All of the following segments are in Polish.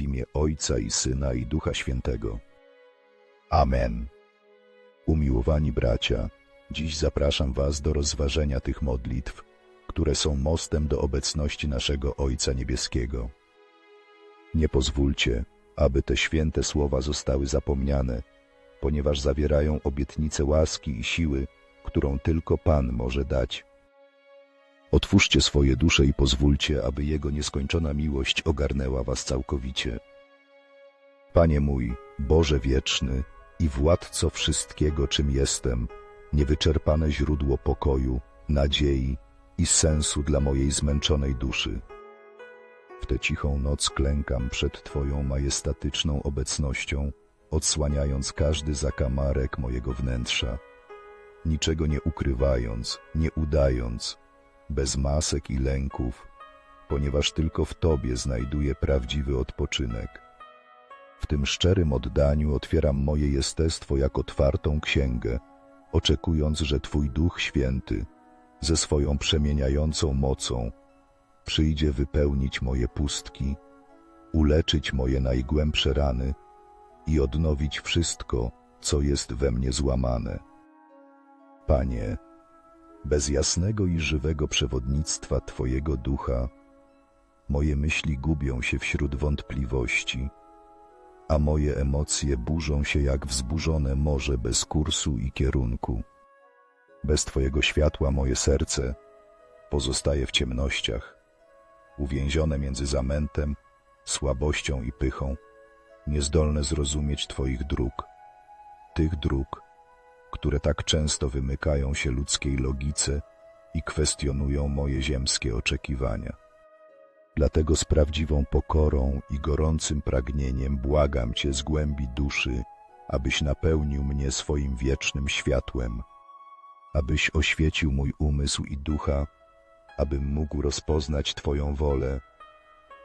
w imię Ojca i Syna i Ducha Świętego. Amen. Umiłowani bracia, dziś zapraszam Was do rozważenia tych modlitw, które są mostem do obecności naszego Ojca Niebieskiego. Nie pozwólcie, aby te święte słowa zostały zapomniane, ponieważ zawierają obietnicę łaski i siły, którą tylko Pan może dać. Otwórzcie swoje dusze i pozwólcie, aby Jego nieskończona miłość ogarnęła Was całkowicie. Panie mój, Boże wieczny i władco wszystkiego, czym jestem, niewyczerpane źródło pokoju, nadziei i sensu dla mojej zmęczonej duszy. W tę cichą noc klękam przed Twoją majestatyczną obecnością, odsłaniając każdy zakamarek mojego wnętrza, niczego nie ukrywając, nie udając, bez masek i lęków, ponieważ tylko w Tobie znajduję prawdziwy odpoczynek. W tym szczerym oddaniu otwieram moje jestestwo jak otwartą księgę, oczekując, że Twój Duch Święty, ze swoją przemieniającą mocą, przyjdzie wypełnić moje pustki, uleczyć moje najgłębsze rany i odnowić wszystko, co jest we mnie złamane. Panie, bez jasnego i żywego przewodnictwa Twojego ducha, moje myśli gubią się wśród wątpliwości, a moje emocje burzą się jak wzburzone morze bez kursu i kierunku. Bez Twojego światła moje serce pozostaje w ciemnościach, uwięzione między zamętem, słabością i pychą, niezdolne zrozumieć Twoich dróg, tych dróg, które tak często wymykają się ludzkiej logice i kwestionują moje ziemskie oczekiwania. Dlatego z prawdziwą pokorą i gorącym pragnieniem błagam Cię z głębi duszy, abyś napełnił mnie swoim wiecznym światłem, abyś oświecił mój umysł i ducha, abym mógł rozpoznać Twoją wolę,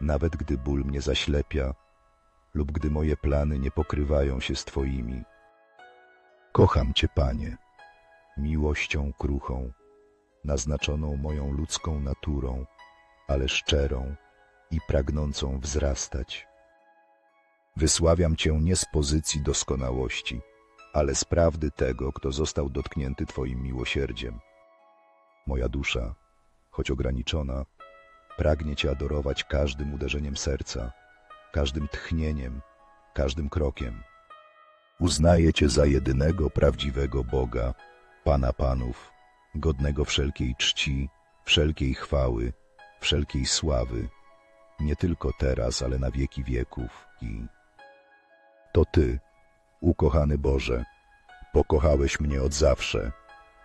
nawet gdy ból mnie zaślepia lub gdy moje plany nie pokrywają się z Twoimi. Kocham Cię, Panie, miłością kruchą, naznaczoną moją ludzką naturą, ale szczerą i pragnącą wzrastać. Wysławiam Cię nie z pozycji doskonałości, ale z prawdy tego, kto został dotknięty Twoim miłosierdziem. Moja dusza, choć ograniczona, pragnie Cię adorować każdym uderzeniem serca, każdym tchnieniem, każdym krokiem. Uznaję Cię za jedynego prawdziwego Boga, Pana Panów, godnego wszelkiej czci, wszelkiej chwały, wszelkiej sławy, nie tylko teraz, ale na wieki wieków i... To Ty, ukochany Boże, pokochałeś mnie od zawsze,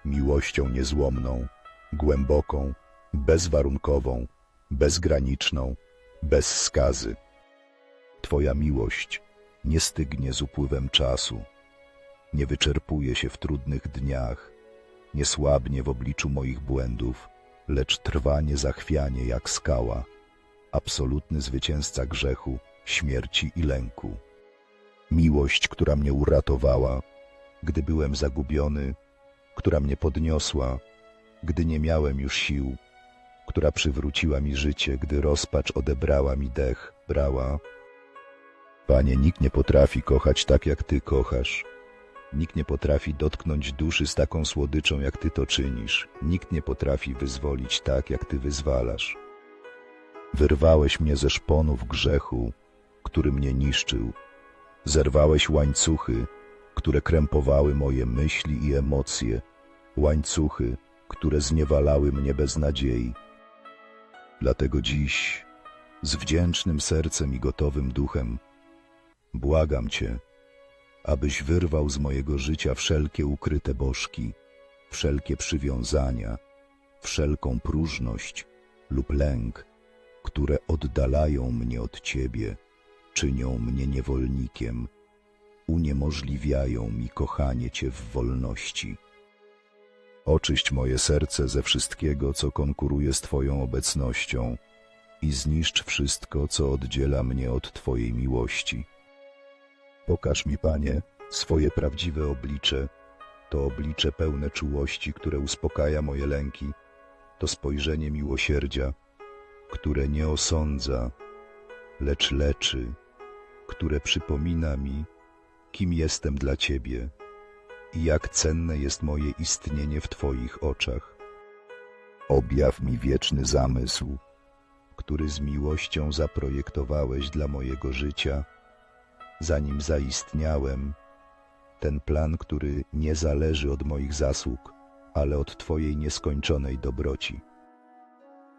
miłością niezłomną, głęboką, bezwarunkową, bezgraniczną, bez skazy. Twoja miłość nie stygnie z upływem czasu, nie wyczerpuje się w trudnych dniach, nie słabnie w obliczu moich błędów, lecz trwa niezachwianie jak skała, absolutny zwycięzca grzechu, śmierci i lęku. Miłość, która mnie uratowała, gdy byłem zagubiony, która mnie podniosła, gdy nie miałem już sił, która przywróciła mi życie, gdy rozpacz odebrała mi dech, brała. Panie, nikt nie potrafi kochać tak, jak Ty kochasz. Nikt nie potrafi dotknąć duszy z taką słodyczą, jak Ty to czynisz. Nikt nie potrafi wyzwolić tak, jak Ty wyzwalasz. Wyrwałeś mnie ze szponów grzechu, który mnie niszczył. Zerwałeś łańcuchy, które krępowały moje myśli i emocje, łańcuchy, które zniewalały mnie bez nadziei. Dlatego dziś, z wdzięcznym sercem i gotowym duchem, błagam Cię, abyś wyrwał z mojego życia wszelkie ukryte bożki, wszelkie przywiązania, wszelką próżność lub lęk, które oddalają mnie od Ciebie, czynią mnie niewolnikiem, uniemożliwiają mi kochanie Cię w wolności. Oczyść moje serce ze wszystkiego, co konkuruje z Twoją obecnością i zniszcz wszystko, co oddziela mnie od Twojej miłości. Pokaż mi, Panie, swoje prawdziwe oblicze, to oblicze pełne czułości, które uspokaja moje lęki, to spojrzenie miłosierdzia, które nie osądza, lecz leczy które przypomina mi, kim jestem dla Ciebie i jak cenne jest moje istnienie w Twoich oczach. Objaw mi wieczny zamysł, który z miłością zaprojektowałeś dla mojego życia, zanim zaistniałem, ten plan, który nie zależy od moich zasług, ale od Twojej nieskończonej dobroci.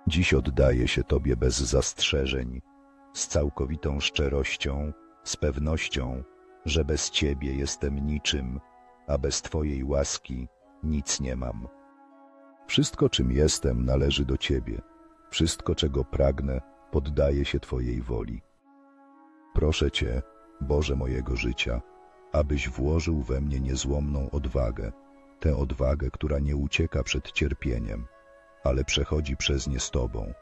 Dziś oddaję się Tobie bez zastrzeżeń, z całkowitą szczerością, z pewnością, że bez Ciebie jestem niczym, a bez Twojej łaski nic nie mam. Wszystko, czym jestem, należy do Ciebie. Wszystko, czego pragnę, poddaje się Twojej woli. Proszę Cię, Boże mojego życia, abyś włożył we mnie niezłomną odwagę, tę odwagę, która nie ucieka przed cierpieniem, ale przechodzi przez nie z Tobą.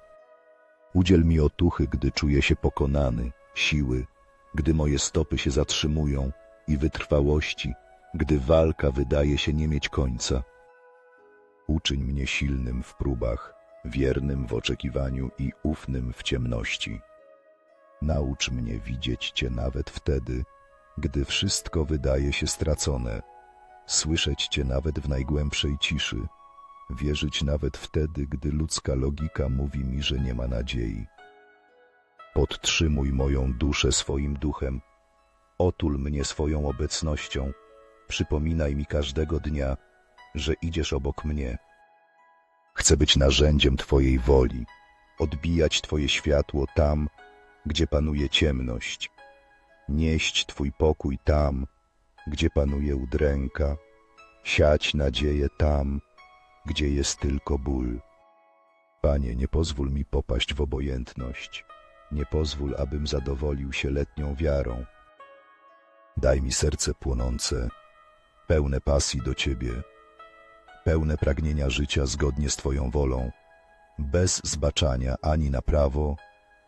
Udziel mi otuchy, gdy czuję się pokonany, siły, gdy moje stopy się zatrzymują i wytrwałości, gdy walka wydaje się nie mieć końca. Uczyń mnie silnym w próbach, wiernym w oczekiwaniu i ufnym w ciemności. Naucz mnie widzieć Cię nawet wtedy, gdy wszystko wydaje się stracone, słyszeć Cię nawet w najgłębszej ciszy, wierzyć nawet wtedy, gdy ludzka logika mówi mi, że nie ma nadziei. Podtrzymuj moją duszę swoim duchem, otul mnie swoją obecnością, przypominaj mi każdego dnia, że idziesz obok mnie. Chcę być narzędziem Twojej woli, odbijać Twoje światło tam, gdzie panuje ciemność, nieść Twój pokój tam, gdzie panuje udręka, siać nadzieję tam, gdzie jest tylko ból. Panie, nie pozwól mi popaść w obojętność, nie pozwól, abym zadowolił się letnią wiarą. Daj mi serce płonące, pełne pasji do Ciebie, pełne pragnienia życia zgodnie z Twoją wolą, bez zbaczania ani na prawo,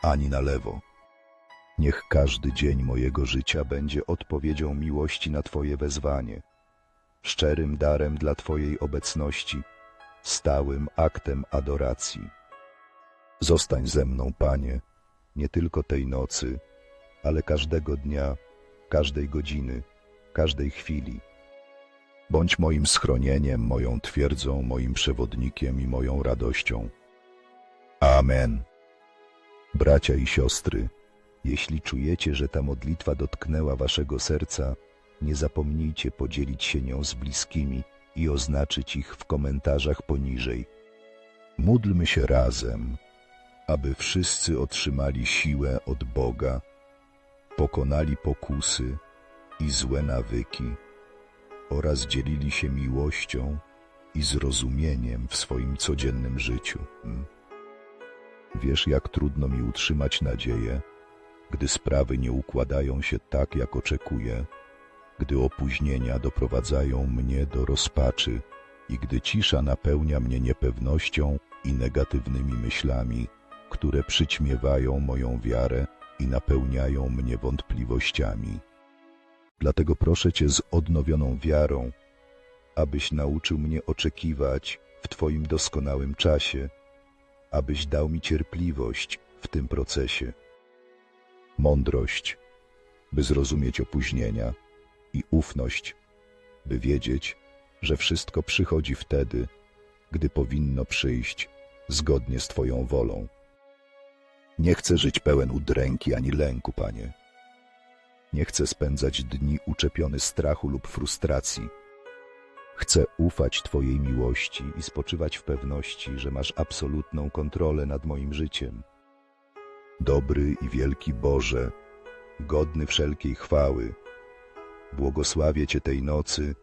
ani na lewo. Niech każdy dzień mojego życia będzie odpowiedzią miłości na Twoje wezwanie, szczerym darem dla Twojej obecności, stałym aktem adoracji. Zostań ze mną, Panie, nie tylko tej nocy, ale każdego dnia, każdej godziny, każdej chwili. Bądź moim schronieniem, moją twierdzą, moim przewodnikiem i moją radością. Amen. Bracia i siostry, jeśli czujecie, że ta modlitwa dotknęła waszego serca, nie zapomnijcie podzielić się nią z bliskimi i oznaczyć ich w komentarzach poniżej. Módlmy się razem, aby wszyscy otrzymali siłę od Boga, pokonali pokusy i złe nawyki oraz dzielili się miłością i zrozumieniem w swoim codziennym życiu. Wiesz, jak trudno mi utrzymać nadzieję, gdy sprawy nie układają się tak, jak oczekuję, gdy opóźnienia doprowadzają mnie do rozpaczy i gdy cisza napełnia mnie niepewnością i negatywnymi myślami, które przyćmiewają moją wiarę i napełniają mnie wątpliwościami. Dlatego proszę Cię z odnowioną wiarą, abyś nauczył mnie oczekiwać w Twoim doskonałym czasie, abyś dał mi cierpliwość w tym procesie, mądrość, by zrozumieć opóźnienia i ufność, by wiedzieć, że wszystko przychodzi wtedy, gdy powinno przyjść zgodnie z Twoją wolą. Nie chcę żyć pełen udręki ani lęku, Panie. Nie chcę spędzać dni uczepiony strachu lub frustracji. Chcę ufać Twojej miłości i spoczywać w pewności, że masz absolutną kontrolę nad moim życiem. Dobry i wielki Boże, godny wszelkiej chwały, błogosławię Cię tej nocy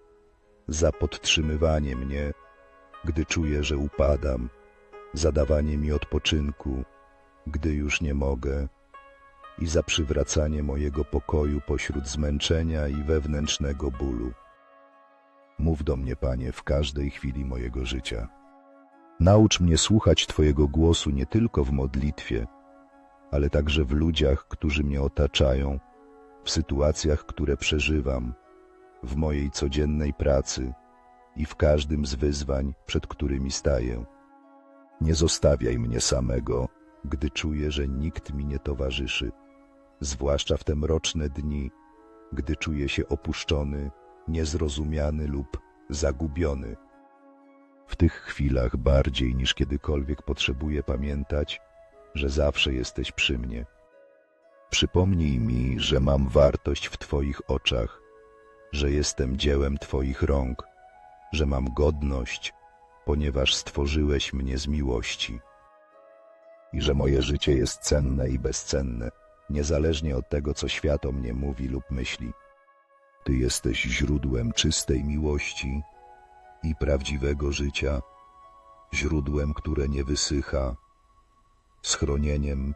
za podtrzymywanie mnie, gdy czuję, że upadam, za dawanie mi odpoczynku, gdy już nie mogę, i za przywracanie mojego pokoju pośród zmęczenia i wewnętrznego bólu. Mów do mnie, Panie, w każdej chwili mojego życia. Naucz mnie słuchać Twojego głosu nie tylko w modlitwie, ale także w ludziach, którzy mnie otaczają, w sytuacjach, które przeżywam, w mojej codziennej pracy i w każdym z wyzwań, przed którymi staję. Nie zostawiaj mnie samego, gdy czuję, że nikt mi nie towarzyszy. zwłaszcza w te mroczne dni, gdy czuję się opuszczony, niezrozumiany lub zagubiony. W tych chwilach bardziej niż kiedykolwiek potrzebuję pamiętać, że zawsze jesteś przy mnie. Przypomnij mi, że mam wartość w Twoich oczach, że jestem dziełem Twoich rąk, że mam godność, ponieważ stworzyłeś mnie z miłości. I że moje życie jest cenne i bezcenne, niezależnie od tego, co świat o mnie mówi lub myśli. Ty jesteś źródłem czystej miłości i prawdziwego życia, źródłem, które nie wysycha, schronieniem,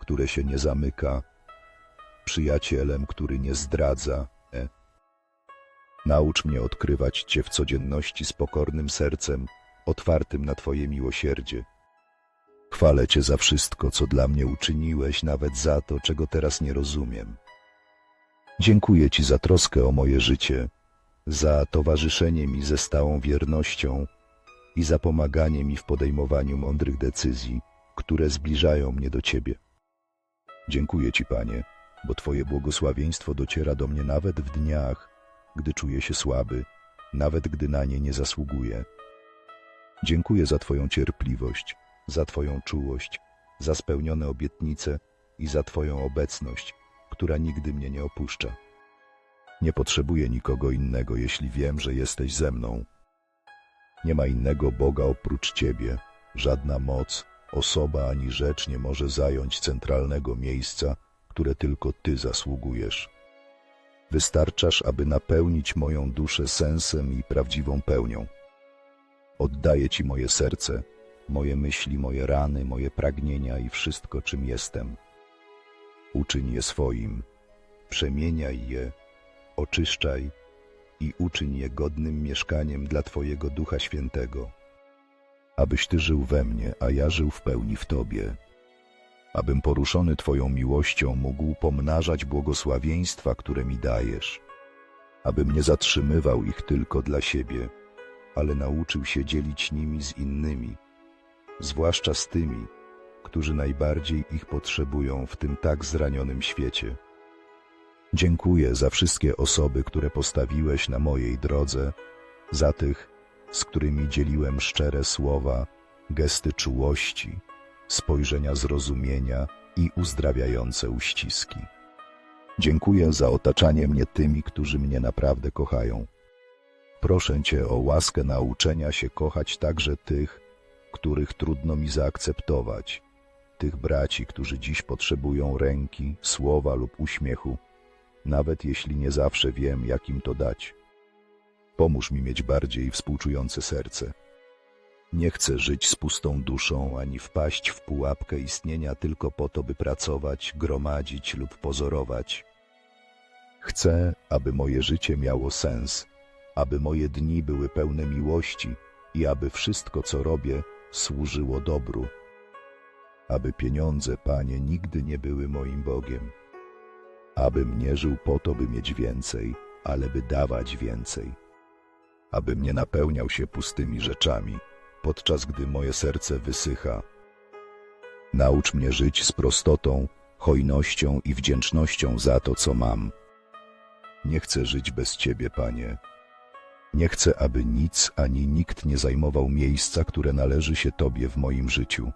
które się nie zamyka, przyjacielem, który nie zdradza. E. Naucz mnie odkrywać Cię w codzienności z pokornym sercem, otwartym na Twoje miłosierdzie. Chwalę Cię za wszystko, co dla mnie uczyniłeś, nawet za to, czego teraz nie rozumiem. Dziękuję Ci za troskę o moje życie, za towarzyszenie mi ze stałą wiernością i za pomaganie mi w podejmowaniu mądrych decyzji, które zbliżają mnie do Ciebie. Dziękuję Ci, Panie, bo Twoje błogosławieństwo dociera do mnie nawet w dniach, gdy czuję się słaby, nawet gdy na nie nie zasługuję. Dziękuję za Twoją cierpliwość, za Twoją czułość, za spełnione obietnice i za Twoją obecność, która nigdy mnie nie opuszcza. Nie potrzebuję nikogo innego, jeśli wiem, że jesteś ze mną. Nie ma innego Boga oprócz Ciebie, żadna moc, osoba ani rzecz nie może zająć centralnego miejsca, które tylko Ty zasługujesz. Wystarczasz, aby napełnić moją duszę sensem i prawdziwą pełnią. Oddaję Ci moje serce, moje myśli, moje rany, moje pragnienia i wszystko, czym jestem. Uczyń je swoim, przemieniaj je, oczyszczaj i uczyń je godnym mieszkaniem dla Twojego Ducha Świętego, abyś Ty żył we mnie, a ja żył w pełni w Tobie, abym poruszony Twoją miłością mógł pomnażać błogosławieństwa, które mi dajesz, abym nie zatrzymywał ich tylko dla siebie, ale nauczył się dzielić nimi z innymi, zwłaszcza z tymi, którzy najbardziej ich potrzebują w tym tak zranionym świecie. Dziękuję za wszystkie osoby, które postawiłeś na mojej drodze, za tych, z którymi dzieliłem szczere słowa, gesty czułości, spojrzenia zrozumienia i uzdrawiające uściski. Dziękuję za otaczanie mnie tymi, którzy mnie naprawdę kochają. Proszę Cię o łaskę nauczenia się kochać także tych, których trudno mi zaakceptować, tych braci, którzy dziś potrzebują ręki, słowa lub uśmiechu, nawet jeśli nie zawsze wiem, jak im to dać. Pomóż mi mieć bardziej współczujące serce. Nie chcę żyć z pustą duszą, ani wpaść w pułapkę istnienia tylko po to, by pracować, gromadzić lub pozorować. Chcę, aby moje życie miało sens, aby moje dni były pełne miłości i aby wszystko, co robię, służyło dobru. Aby pieniądze, Panie, nigdy nie były moim Bogiem. Abym nie żył po to, by mieć więcej, ale by dawać więcej. Abym nie napełniał się pustymi rzeczami, podczas gdy moje serce wysycha. Naucz mnie żyć z prostotą, hojnością i wdzięcznością za to, co mam. Nie chcę żyć bez Ciebie, Panie. Nie chcę, aby nic ani nikt nie zajmował miejsca, które należy się Tobie w moim życiu.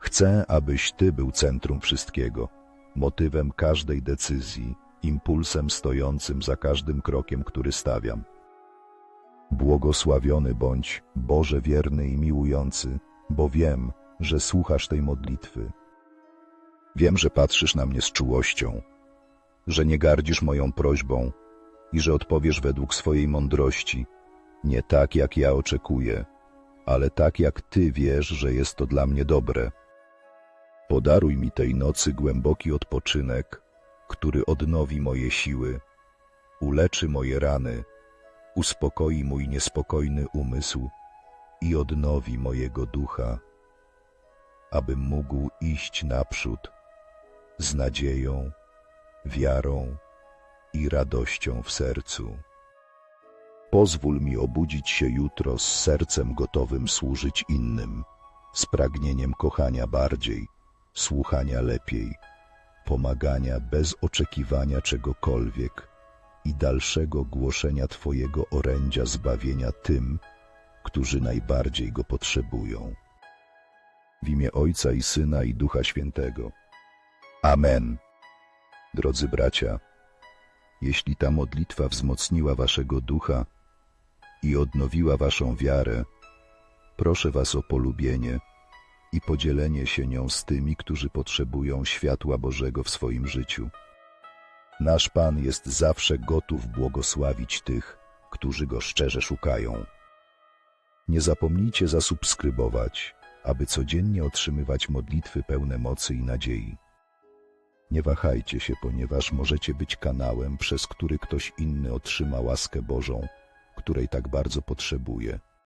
Chcę, abyś Ty był centrum wszystkiego, motywem każdej decyzji, impulsem stojącym za każdym krokiem, który stawiam. Błogosławiony bądź, Boże wierny i miłujący, bo wiem, że słuchasz tej modlitwy. Wiem, że patrzysz na mnie z czułością, że nie gardzisz moją prośbą i że odpowiesz według swojej mądrości, nie tak jak ja oczekuję, ale tak jak Ty wiesz, że jest to dla mnie dobre. Podaruj mi tej nocy głęboki odpoczynek, który odnowi moje siły, uleczy moje rany, uspokoi mój niespokojny umysł i odnowi mojego ducha, abym mógł iść naprzód z nadzieją, wiarą i radością w sercu. Pozwól mi obudzić się jutro z sercem gotowym służyć innym, z pragnieniem kochania bardziej, słuchania lepiej, pomagania bez oczekiwania czegokolwiek i dalszego głoszenia Twojego orędzia zbawienia tym, którzy najbardziej go potrzebują. W imię Ojca i Syna i Ducha Świętego. Amen. Drodzy bracia, jeśli ta modlitwa wzmocniła waszego ducha i odnowiła waszą wiarę, proszę was o polubienie i podzielenie się nią z tymi, którzy potrzebują światła Bożego w swoim życiu. Nasz Pan jest zawsze gotów błogosławić tych, którzy Go szczerze szukają. Nie zapomnijcie zasubskrybować, aby codziennie otrzymywać modlitwy pełne mocy i nadziei. Nie wahajcie się, ponieważ możecie być kanałem, przez który ktoś inny otrzyma łaskę Bożą, której tak bardzo potrzebuje.